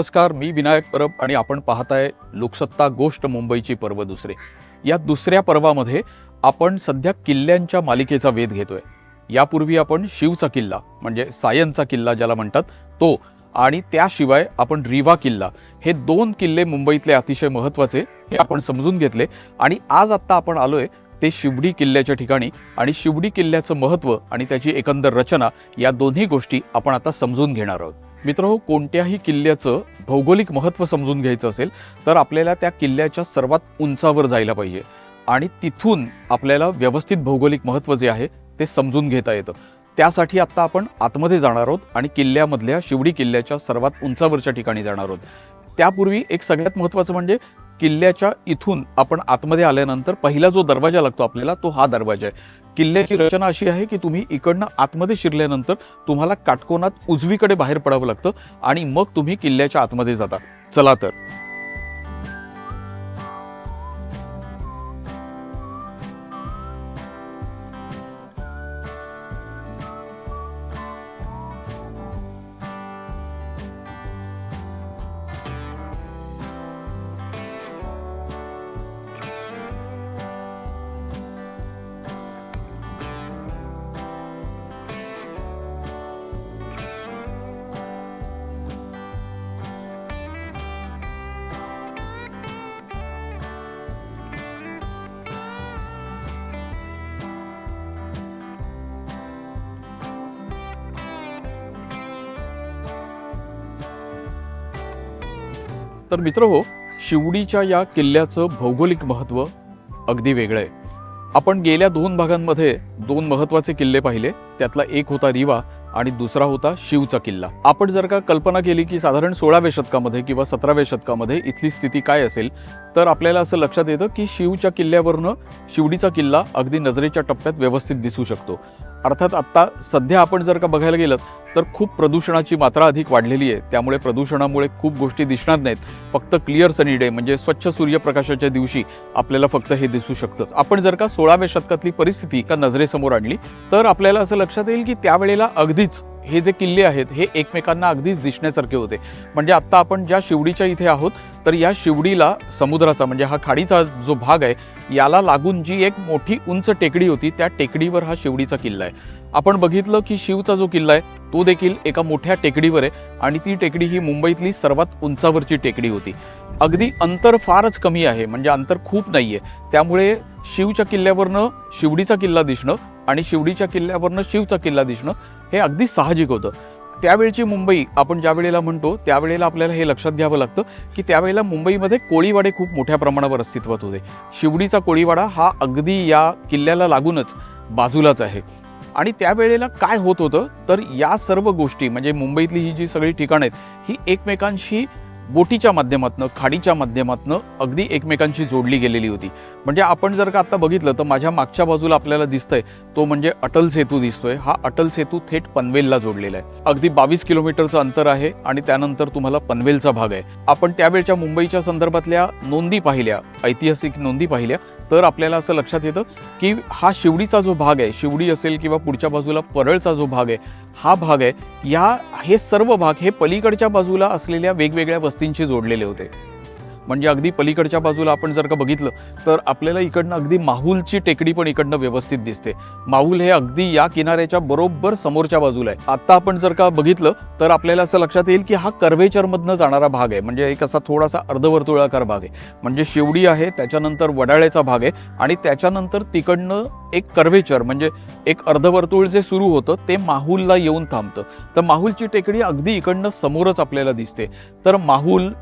नमस्कार मी विनायक परब आणि आपण पाहताय लोकसत्ता गोष्ट मुंबईची पर्व दुसरे. या दुसऱ्या पर्वामध्ये आपण सध्या किल्ल्यांच्या मालिकेचा वेध घेतोय. यापूर्वी आपण शिवचा किल्ला म्हणजे सायनचा किल्ला ज्याला म्हणतात तो आणि त्याशिवाय आपण रिवा किल्ला हे दोन किल्ले मुंबईतले अतिशय महत्त्वाचे हे आपण समजून घेतले आणि आज आत्ता आपण आलोय ते शिवडी किल्ल्याच्या ठिकाणी आणि शिवडी किल्ल्याचं महत्त्व आणि त्याची एकंदर रचना या दोन्ही गोष्टी आपण आता समजून घेणार आहोत. मित्र हो, कोणत्याही किल्ल्याचं भौगोलिक महत्त्व समजून घ्यायचं असेल तर आपल्याला त्या किल्ल्याच्या सर्वात उंचावर जायला पाहिजे. आणि तिथून आपल्याला व्यवस्थित भौगोलिक महत्त्व जे आहे ते समजून घेता येतं. त्यासाठी आत्ता आपण आतमध्ये जाणार आहोत आणि किल्ल्यामधल्या शिवडी किल्ल्याच्या सर्वात उंचावरच्या ठिकाणी जाणार आहोत. त्यापूर्वी एक सगळ्यात महत्त्वाचं म्हणजे किल्ल्याच्या इथून आपण आतमध्ये आल्यानंतर पहिला जो दरवाजा लागतो आपल्याला तो हा दरवाजा आहे. किल्ल्याची रचना अशी आहे की तुम्ही इकडनं आतमध्ये शिरल्यानंतर तुम्हाला काटकोनात उजवीकडे बाहेर पडावं लागतं आणि मग तुम्ही किल्ल्याच्या आतमध्ये जाता. चला तर. तर मित्र हो शिवडीच्या या किल्ल्याचं भौगोलिक महत्त्व अगदी वेगळं आहे. आपण गेल्या दोन भागांमध्ये दोन महत्त्वाचे किल्ले पाहिले त्यातला एक होता रिवा आणि दुसरा होता शिवचा किल्ला. आपण जर का कल्पना केली की साधारण सोळाव्या शतकामध्ये किंवा सतराव्या शतकामध्ये इथली स्थिती काय असेल तर आपल्याला असं लक्षात येतं की शिवच्या किल्ल्यावरनं शिवडीचा किल्ला अगदी नजरेच्या टप्प्यात व्यवस्थित दिसू शकतो. अर्थात आत्ता सध्या आपण जर का बघायला गेलं तर खूप प्रदूषणाची मात्रा अधिक वाढलेली आहे. त्यामुळे प्रदूषणामुळे खूप गोष्टी दिसणार नाहीत. फक्त क्लिअर सनी डे म्हणजे स्वच्छ सूर्यप्रकाशाच्या दिवशी आपल्याला फक्त हे दिसू शकतं. आपण जर का सोळाव्या शतकातली परिस्थिती का नजरेसमोर आणली तर आपल्याला असं लक्षात येईल की त्यावेळेला अगदीच हे जे किल्ले आहेत हे एकमेकांना अगदीच दिसण्यासारखे होते. म्हणजे आत्ता आपण ज्या शिवडीच्या इथे आहोत तर या शिवडीला समुद्राचा म्हणजे हा खाडीचा जो भाग आहे याला लागून जी एक मोठी उंच टेकडी होती त्या टेकडीवर हा शिवडीचा किल्ला आहे. आपण बघितलं की शिवचा जो किल्ला आहे तो देखील एका मोठ्या टेकडीवर आहे आणि ती टेकडी ही मुंबईतली सर्वात उंचावरची टेकडी होती. अगदी अंतर फारच कमी आहे म्हणजे अंतर खूप नाही आहे त्यामुळे शिवच्या किल्ल्यावरनं शिवडीचा किल्ला दिसणं आणि शिवडीच्या किल्ल्यावरनं शिवचा किल्ला दिसणं हे अगदी साहजिक होतं. त्यावेळची मुंबई आपण ज्या वेळेला म्हणतो त्यावेळेला आपल्याला हे लक्षात घ्यावं लागतं की त्यावेळेला मुंबईमध्ये कोळीवाडे खूप मोठ्या प्रमाणावर अस्तित्वात होते. शिवडीचा कोळीवाडा हा अगदी या किल्ल्याला लागूनच बाजूलाच आहे. आणि त्यावेळेला काय होत होतं? तर या सर्व गोष्टी म्हणजे मुंबईतली ही जी सगळी ठिकाणं आहेत ही एकमेकांशी बोटीच्या माध्यमातनं खाडीच्या माध्यमातनं अगदी एकमेकांशी जोडली गेलेली होती. म्हणजे आपण जर का आता बघितलं तर माझ्या मागच्या बाजूला आपल्याला दिसतंय तो म्हणजे अटल सेतू दिसतोय. हा अटल सेतू थेट पनवेलला जोडलेला आहे. अगदी बावीस किलोमीटरचं अंतर आहे आणि त्यानंतर तुम्हाला पनवेलचा भाग आहे. आपण त्यावेळच्या मुंबईच्या संदर्भातल्या नोंदी पाहिल्या ऐतिहासिक नोंदी पाहिल्या. तर आपल्याला असं लक्षात येतं की हा शिवडीचा जो भाग आहे शिवडी असेल किंवा पुढच्या बाजूला परळचा जो भाग आहे हा भाग आहे या हे सर्व भाग हे पलीकडच्या बाजूला असलेल्या वेगवेगळ्या वस्तींशी जोडलेले होते. म्हणजे अगदी पलीकडच्या बाजूला आपण जर का बघितलं तर आपल्याला इकडनं अगदी माहूलची टेकडी पण इकडनं व्यवस्थित दिसते. माहूल हे अगदी या किनाऱ्याच्या बरोबर समोरच्या बाजूला आहे. आता आपण जर का बघितलं तर आपल्याला असं लक्षात येईल की हा कर्वेचरमधनं जाणारा भाग आहे. म्हणजे एक असा थोडासा अर्धवर्तुळाकार भाग आहे. म्हणजे शिवडी आहे त्याच्यानंतर वडाळ्याचा भाग आहे आणि त्याच्यानंतर तिकडनं एक कर्वेचर म्हणजे एक अर्धवर्तुळ जे सुरू होतं ते माहूलला येऊन थांबतं. तर माहूलची टेकडी अगदी इकडनं समोरच आपल्याला दिसते. तर माहूल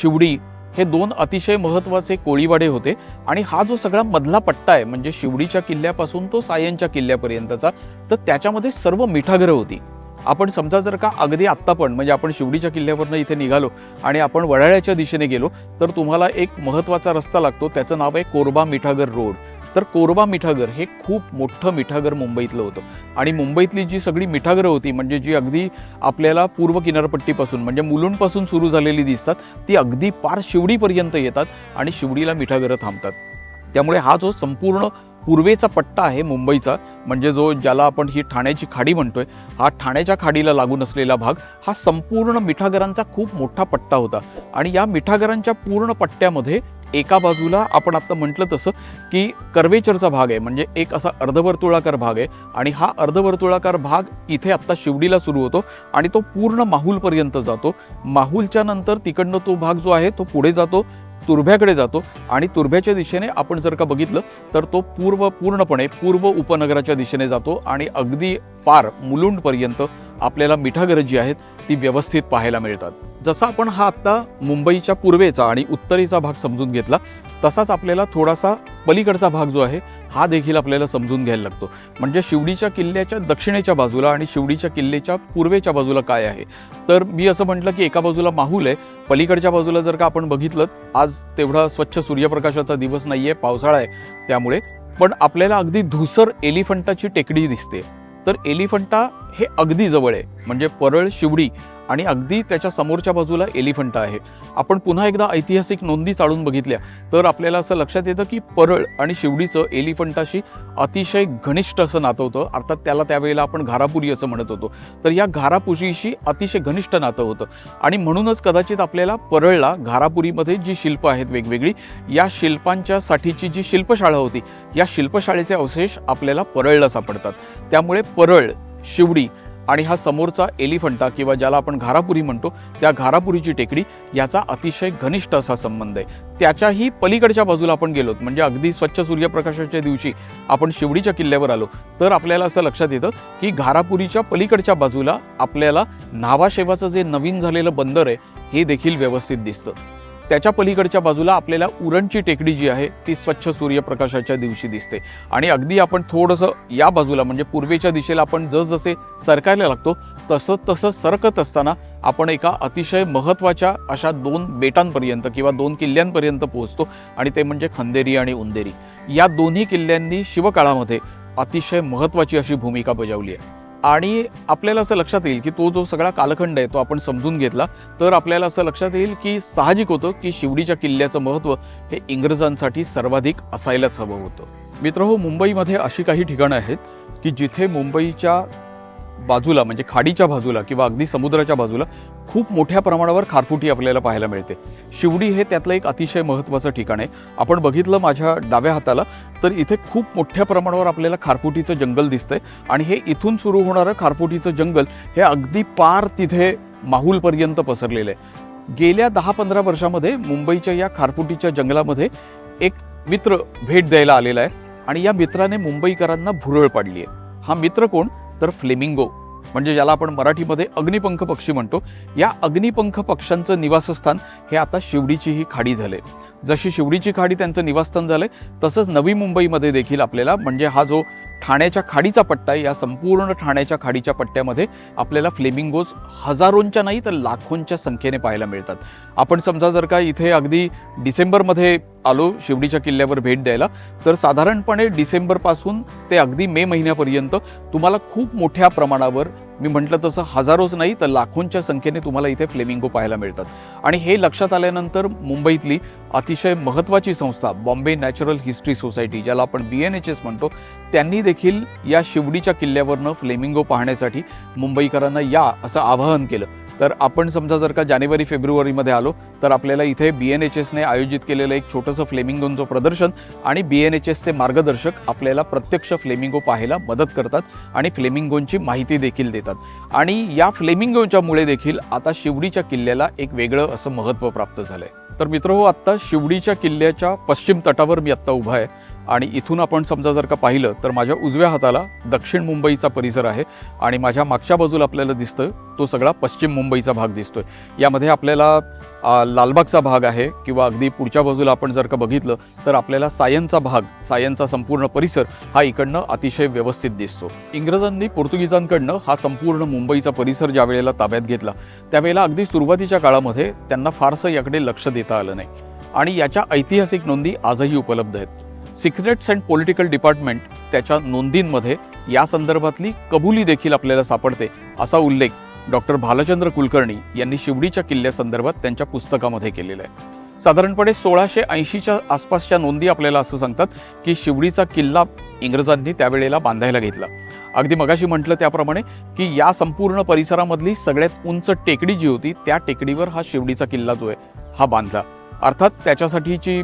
शिवडी हे दोन अतिशय महत्त्वाचे कोळीवाडे होते आणि हा जो सगळा मधला पट्टा आहे म्हणजे शिवडीच्या किल्ल्यापासून तो सायनच्या किल्ल्यापर्यंतचा तर त्याच्यामध्ये सर्व मिठाघरं होती. आपण समजा जर का अगदी आत्ता पण म्हणजे आपण शिवडीच्या किल्ल्यावरनं इथे निघालो आणि आपण वडाळ्याच्या दिशेने गेलो तर तुम्हाला एक महत्त्वाचा रस्ता लागतो त्याचं नाव आहे कोरबा मिठागर रोड. तर कोरबा मिठागर हे खूप मोठं मिठागर मुंबईतलं होतं. आणि मुंबईतली जी सगळी मिठागरं होती म्हणजे जी अगदी आपल्याला पूर्व किनारपट्टीपासून म्हणजे मुलुंडपासून सुरू झालेली दिसतात ती अगदी पार शिवडीपर्यंत येतात आणि शिवडीला मिठागरं थांबतात. त्यामुळे हा जो संपूर्ण पूर्वेचा पट्टा आहे मुंबईचा म्हणजे जो ज्याला आपण ही ठाण्याची खाडी म्हणतोय हा ठाण्याच्या खाडीला लागून असलेला भाग हा संपूर्ण मिठागरांचा खूप मोठा पट्टा होता. आणि या मिठागरांच्या पूर्ण पट्ट्यामध्ये एका बाजूला आपण आत्ता म्हटलं तसं की कर्वेचरचा भाग आहे म्हणजे एक असा अर्धवर्तुळाकार भाग आहे आणि हा अर्धवर्तुळाकार भाग इथे आत्ता शिवडीला सुरू होतो आणि तो पूर्ण माहूलपर्यंत जातो. माहूलच्या नंतर तिकडनं तो भाग जो आहे तो पुढे जातो तुर्भ्याकडे जातो आणि तुर्भ्याच्या दिशेने आपण जर का बघितलं तर तो पूर्व पूर्णपणे पूर्व उपनगराच्या दिशेने जातो आणि अगदी पार मुलुंडपर्यंत आपल्याला मिठागरं जी आहेत ती व्यवस्थित पाहायला मिळतात. जसा आपण हा आत्ता मुंबईच्या पूर्वेचा आणि उत्तरेचा भाग समजून घेतला तसाच आपल्याला थोडासा पलीकडचा भाग जो आहे हा देखील आपल्याला समजून घ्यायला लागतो. म्हणजे शिवडीच्या किल्ल्याच्या दक्षिणेच्या बाजूला आणि शिवडीच्या किल्ल्याच्या पूर्वेच्या बाजूला काय आहे? तर मी असं म्हटलं की एका बाजूला माहूल आहे पलीकडच्या बाजूला जर का आपण बघितलं आज तेवढा स्वच्छ सूर्यप्रकाशाचा दिवस नाहीये पावसाळा आहे त्यामुळे पण आपल्याला अगदी धुसर एलिफंटाची टेकडी दिसते. तर एलिफंटा हे अगदी जवळ आहे. म्हणजे परळ शिवडी आणि अगदी त्याच्या समोरच्या बाजूला एलिफंटा आहे. आपण पुन्हा एकदा ऐतिहासिक नोंदी चाळून बघितल्या. तर आपल्याला असं लक्षात येतं की परळ आणि शिवडीचं एलिफंटाशी अतिशय घनिष्ठ असं नातं होतं. अर्थात त्याला त्यावेळेला आपण घारापुरी असं म्हणत होतो. तर या घारापुरीशी अतिशय घनिष्ठ नातं होतं. आणि म्हणूनच कदाचित आपल्याला परळला घारापुरीमध्ये जी शिल्प आहेत वेगवेगळी या शिल्पांच्या साठीची जी शिल्पशाळा होती या शिल्पशाळेचे अवशेष आपल्याला परळला सापडतात. त्यामुळे परळ शिवडी आणि हा समोरचा एलिफंटा किंवा ज्याला आपण घारापुरी म्हणतो त्या घारापुरीची टेकडी याचा अतिशय घनिष्ठ असा संबंध आहे. त्याच्याही पलीकडच्या बाजूला आपण गेलोत म्हणजे अगदी स्वच्छ सूर्यप्रकाशाच्या दिवशी आपण शिवडीच्या किल्ल्यावर आलो तर आपल्याला असं लक्षात येतं की घारापुरीच्या पलीकडच्या बाजूला आपल्याला नावाशेवाचं जे नवीन झालेलं बंदर आहे हे देखील व्यवस्थित दिसतं. त्याच्या पलीकडच्या बाजूला आपल्याला उरणची टेकडी जी आहे ती स्वच्छ सूर्यप्रकाशाच्या दिवशी दिसते. आणि अगदी आपण थोडंसं या बाजूला म्हणजे पूर्वेच्या दिशेला आपण जसजसे सरकायला लागतो तसं तसं सरकत असताना आपण एका अतिशय महत्त्वाच्या अशा दोन बेटांपर्यंत किंवा दोन किल्ल्यांपर्यंत पोहोचतो आणि ते म्हणजे खंदेरी आणि उंदेरी. या दोन्ही किल्ल्यांनी शिवकाळामध्ये अतिशय महत्त्वाची अशी भूमिका बजावली आहे. आणि आपल्याला असं लक्षात येईल की तो जो सगळा कालखंड आहे तो आपण समजून घेतला तर आपल्याला असं लक्षात येईल की साहजिक होतं की शिवडीच्या किल्ल्याचं महत्त्व हे इंग्रजांसाठी सर्वाधिक असायलाच हवं होतं. मित्र हो मुंबईमध्ये अशी काही ठिकाणं आहेत की जिथे मुंबईच्या बाजूला म्हणजे खाडीच्या बाजूला किंवा अगदी समुद्राच्या बाजूला खूप मोठ्या प्रमाणावर खारफुटी आपल्याला पाहायला मिळते. शिवडी हे त्यातलं एक अतिशय महत्त्वाचं ठिकाण आहे. आपण बघितलं माझ्या डाव्या हाताला तर इथे खूप मोठ्या प्रमाणावर आपल्याला खारफुटीचं जंगल दिसतंय आणि हे इथून सुरू होणारं खारफुटीचं जंगल हे अगदी पार तिथे माहूलपर्यंत पसरलेलं आहे. गेल्या दहा पंधरा वर्षामध्ये मुंबईच्या या खारफुटीच्या जंगलामध्ये एक मित्र भेट द्यायला आलेला आहे आणि या मित्राने मुंबईकरांना भुरळ पाडली आहे. हा मित्र कोण? तर फ्लेमिंगो म्हणजे ज्याला आपण मराठीमध्ये अग्निपंख पक्षी म्हणतो या अग्निपंख पक्ष्यांचं निवासस्थान हे आता शिवडीची ही खाडी झाले. जशी शिवडीची खाडी त्यांचं निवासस्थान झालंय तसंच नवी मुंबईमध्ये देखील आपल्याला म्हणजे हा जो ठाण्याच्या खाडीचा पट्टा आहे. या संपूर्ण ठाण्याच्या खाडीच्या पट्ट्यामध्ये आपल्याला फ्लेमिंगोज हजारोंच्या नाही तर लाखोंच्या संख्येने पाहायला मिळतात. आपण समजा जर का इथे अगदी डिसेंबरमध्ये आलो शिवडीच्या किल्ल्यावर भेट द्यायला तर साधारणपणे डिसेंबरपासून ते अगदी मे महिन्यापर्यंत तुम्हाला खूप मोठ्या प्रमाणावर मी म्हटलं तसं हजारोच नाही तर लाखोंच्या संख्येने तुम्हाला इथे फ्लेमिंगो पाहायला मिळतात. आणि हे लक्षात आल्यानंतर मुंबईतली अतिशय महत्त्वाची संस्था बॉम्बे नॅचरल हिस्ट्री सोसायटी ज्याला आपण बी एन एच एस म्हणतो त्यांनी देखील या शिवडीच्या किल्ल्यावरनं फ्लेमिंगो पाहण्यासाठी मुंबईकरांना या असं आवाहन केलं. तर आपण समजा जर का जानेवारी फेब्रुवारीमध्ये आलो तर आपल्याला इथे बी एन एच एसने आयोजित केलेलं एक छोटंसं फ्लेमिंगोंचं प्रदर्शन आणि बी एन एच एसचे मार्गदर्शक आपल्याला प्रत्यक्ष फ्लेमिंगो पाहायला मदत करतात आणि फ्लेमिंगोंची माहिती देखील देतात. आणि या फ्लेमिंगोच्यामुळे देखील आता शिवडीच्या किल्ल्याला एक वेगळं असं महत्त्व प्राप्त झालं आहे तर मित्र हो आत्ता शिवडीच्या किल्ल्याच्या पश्चिम तटावर मी आत्ता उभा आहे. आणि इथून आपण समजा जर का पाहिलं तर माझ्या उजव्या हाताला दक्षिण मुंबईचा परिसर आहे आणि माझ्या मागच्या बाजूला आपल्याला दिसतं तो सगळा पश्चिम मुंबईचा भाग दिसतोय. यामध्ये आपल्याला लालबागचा भाग आहे किंवा अगदी पुढच्या बाजूला आपण जर का बघितलं तर आपल्याला सायनचा भाग सायनचा संपूर्ण परिसर हा इकडनं अतिशय व्यवस्थित दिसतो. इंग्रजांनी पोर्तुगीजांकडनं हा संपूर्ण मुंबईचा परिसर ज्या वेळेला ताब्यात घेतला त्यावेळेला अगदी सुरुवातीच्या काळामध्ये त्यांना फारसं याकडे लक्ष देता आलं नाही. आणि याच्या ऐतिहासिक नोंदी आजही उपलब्ध आहेत. सिक्रेट्स अँड पॉलिटिकल डिपार्टमेंट त्याच्या नोंदींमध्ये या संदर्भातली कबुली देखील आपल्याला सापडते असा उल्लेख डॉक्टर भालचंद्र कुलकर्णी यांनी शिवडीच्या किल्ल्यासंदर्भात त्यांच्या पुस्तकामध्ये केलेला आहे. साधारणपणे सोळाशे ऐंशीच्या आसपासच्या नोंदी आपल्याला असं सांगतात की शिवडीचा किल्ला इंग्रजांनी त्यावेळेला बांधायला घेतला. अगदी मगाशी म्हटलं त्याप्रमाणे की या संपूर्ण परिसरामधली सगळ्यात उंच टेकडी जी होती त्या टेकडीवर हा शिवडीचा किल्ला जो आहे हा बांधला. अर्थात त्याच्यासाठीची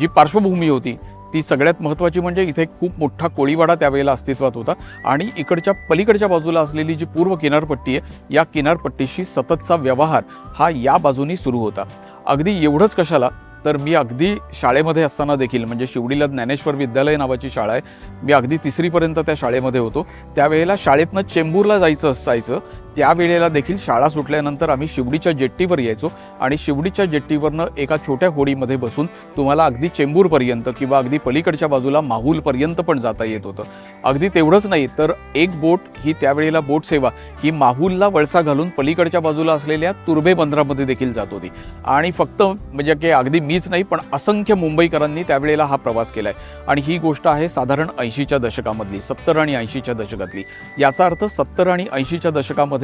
जी पार्श्वभूमी होती ती सगळ्यात महत्त्वाची म्हणजे इथे खूप मोठा कोळीवाडा त्यावेळेला अस्तित्वात होता. आणि इकडच्या पलीकडच्या बाजूला असलेली जी पूर्व किनारपट्टी आहे या किनारपट्टीशी सततचा व्यवहार हा या बाजूनी सुरू होता. अगदी एवढंच कशाला? तर मी अगदी शाळेमध्ये असताना देखील म्हणजे शिवडीला ज्ञानेश्वर विद्यालय नावाची शाळा आहे मी अगदी तिसरीपर्यंत त्या शाळेमध्ये होतो. त्यावेळेला शाळेतनं चेंबूरला जायचं असायचं त्यावेळेला देखील शाळा सुटल्यानंतर आम्ही शिवडीच्या जेट्टीवर यायचो आणि शिवडीच्या जेट्टीवरनं एका छोट्या होडीमध्ये बसून तुम्हाला अगदी चेंबूरपर्यंत किंवा अगदी पलीकडच्या बाजूला माहूलपर्यंत पण जाता येत होतं. अगदी तेवढंच नाही तर एक बोट ही त्यावेळेला बोट सेवा ही माहूलला वळसा घालून पलीकडच्या बाजूला असलेल्या तुर्बे बंदरामध्ये देखील जात होती. आणि फक्त म्हणजे की अगदी मीच नाही पण असंख्य मुंबईकरांनी त्यावेळेला हा प्रवास केला आहे आणि ही गोष्ट आहे साधारण ऐंशीच्या दशकामधली सत्तर आणि ऐंशीच्या दशकातली. याचा अर्थ सत्तर आणि ऐंशीच्या दशकामध्ये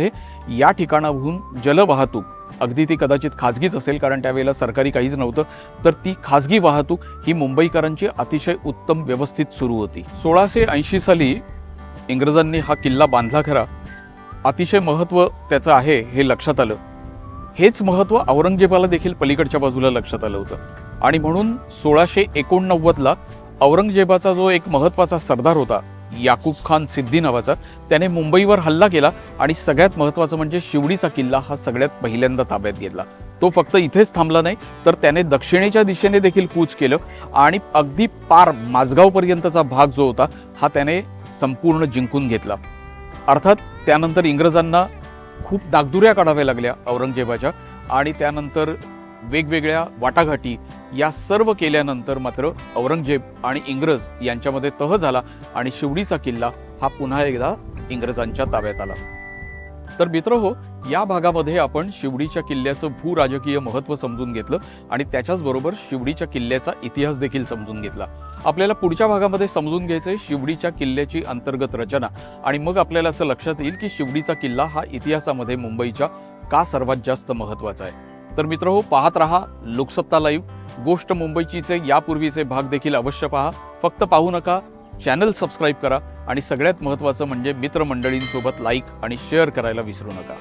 या ठिकाणाहून जलवाहतूक. अगदी ती कदाचित खाजगीच असेल कारण त्यावेळेला सरकारी काहीच नव्हतं. तर ती खाजगी वाहतूक ही मुंबईकरांची अतिशय उत्तम व्यवस्थित सुरू होती. सोळाशे ऐंशी साली इंग्रजांनी हा किल्ला बांधला खरा. अतिशय महत्त्व त्याचं आहे हे लक्षात आलं. हेच महत्त्व औरंगजेबाला देखील पलीकडच्या बाजूला लक्षात आलं होतं. आणि म्हणून सोळाशे एकोणनव्वदला औरंगजेबाचा जो एक महत्त्वाचा सरदार होता याकूब खान सिद्धी नावाचा. त्याने मुंबईवर हल्ला केला आणि सगळ्यात महत्त्वाचं म्हणजे शिवडीचा किल्ला हा सगळ्यात पहिल्यांदा ताब्यात घेतला. तो फक्त इथेच थांबला नाही तर त्याने दक्षिणेच्या दिशेने देखील कूच केलं आणि अगदी पार माझगावपर्यंतचा भाग जो होता हा त्याने संपूर्ण जिंकून घेतला. अर्थात त्यानंतर इंग्रजांना खूप दागदुऱ्या काढाव्या लागल्या औरंगजेबाच्या आणि त्यानंतर वेगवेगळ्या वाटाघाटी या सर्व केल्यानंतर मात्र औरंगजेब आणि इंग्रज यांच्यामध्ये तह झाला आणि शिवडीचा किल्ला हा पुन्हा एकदा इंग्रजांच्या ताब्यात आला. तर मित्र हो या भागामध्ये आपण शिवडीच्या किल्ल्याचं भू राजकीय महत्त्व समजून घेतलं आणि त्याच्याच बरोबर शिवडीच्या किल्ल्याचा इतिहास देखील समजून घेतला. आपल्याला पुढच्या भागामध्ये समजून घ्यायचंय शिवडीच्या किल्ल्याची अंतर्गत रचना आणि मग आपल्याला असं लक्षात येईल की शिवडीचा किल्ला हा इतिहासामध्ये मुंबईच्या का सर्वात जास्त महत्त्वाचा आहे. तर मित्र हो पाहत रहा लोकसत्ता लाईव्ह गोष्ट मुंबईचीचे यापूर्वीचे भाग देखील अवश्य पहा. फक्त पाहू नका चॅनल सबस्क्राईब करा आणि सगळ्यात महत्त्वाचं म्हणजे मित्रमंडळींसोबत लाईक आणि शेअर करायला विसरू नका.